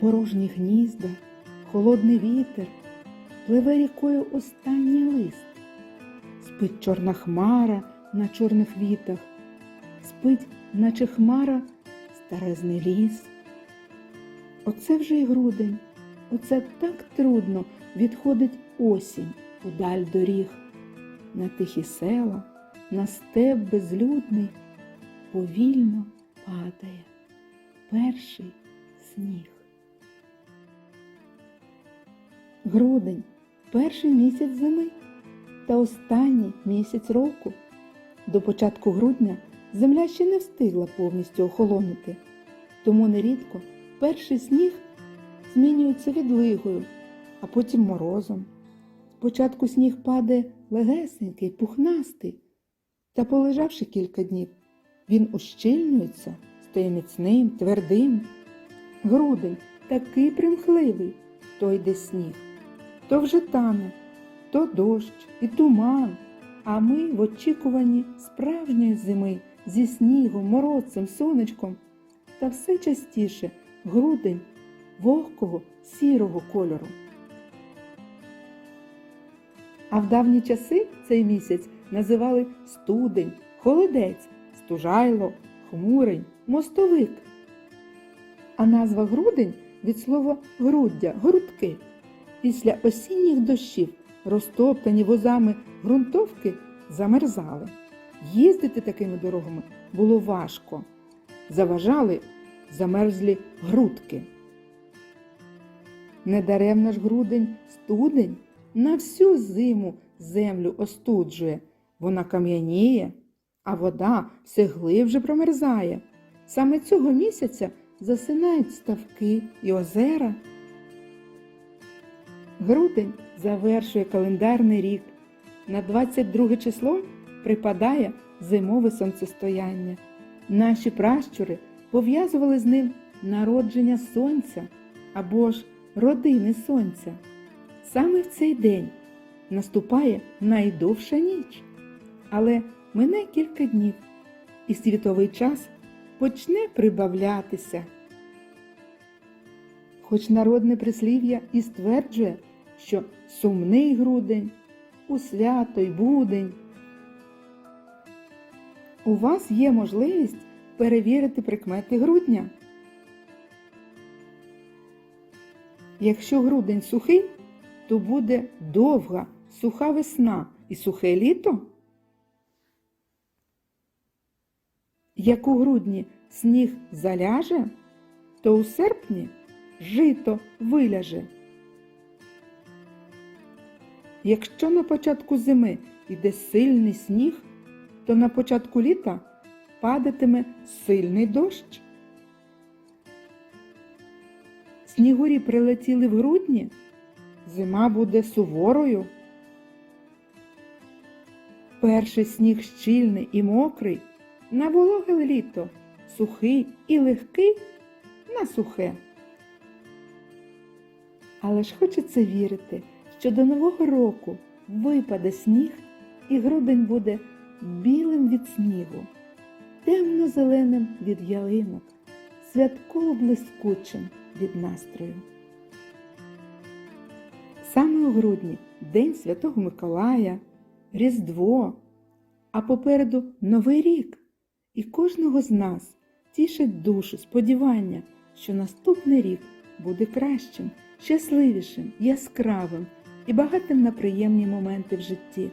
порожні гнізда, холодний вітер, пливе рікою останній лист. Спить чорна хмара на чорних вітах, спить, наче хмара, старезний ліс. Оце вже й грудень, оце так трудно відходить осінь удаль доріг, на тихі села, на степ безлюдний, повільно падає перший сніг. Грудень перший місяць зими та останній місяць року. До початку грудня земля ще не встигла повністю охолонути, тому нерідко перший сніг змінюється відлигою, а потім морозом. Спочатку сніг падає легесенький, пухнастий, та, полежавши кілька днів, він ущільнюється, стає міцним, твердим. Грудень такий примхливий, то йде сніг, то вже тане, то дощ і туман, а ми в очікуванні справжньої зими зі снігом, морозцем, сонечком, та все частіше грудень вогкого сірого кольору. А в давні часи цей місяць називали студень, холодець, стужайло, хмурень, мостовик. А назва грудень від слова груддя, грудки. Після осінніх дощів розтоптані возами ґрунтовки замерзали. Їздити такими дорогами було важко. Заважали замерзлі грудки. Недаремно ж грудень студень на всю зиму землю остуджує, вона кам'яніє, а вода все глибше промерзає. Саме цього місяця засинають ставки і озера. Грудень завершує календарний рік. На 22 число припадає зимове сонцестояння. Наші пращури пов'язували з ним народження сонця або ж родини сонця. Саме в цей день наступає найдовша ніч, але мине кілька днів, і світовий час почне прибавлятися. Хоч народне прислів'я і стверджує, що сумний грудень у свято й будень. У вас є можливість перевірити прикмети грудня. Якщо грудень сухий, то буде довга, суха весна і сухе літо. Як у грудні сніг заляже, то у серпні жито виляже. Якщо на початку зими йде сильний сніг, то на початку літа падатиме сильний дощ. Снігурі прилетіли в грудні, зима буде суворою. Перший сніг щільний і мокрий, на вологе літо, сухий і легкий на сухе. Але ж хочеться вірити, що до Нового року випаде сніг, і грудень буде білим від снігу, темно-зеленим від ялинок, святково блискучим від настрою. Саме у грудні День Святого Миколая, Різдво, а попереду Новий рік, і кожного з нас тішить душу сподівання, що наступний рік буде кращим, щасливішим, яскравим і багатим на приємні моменти в житті.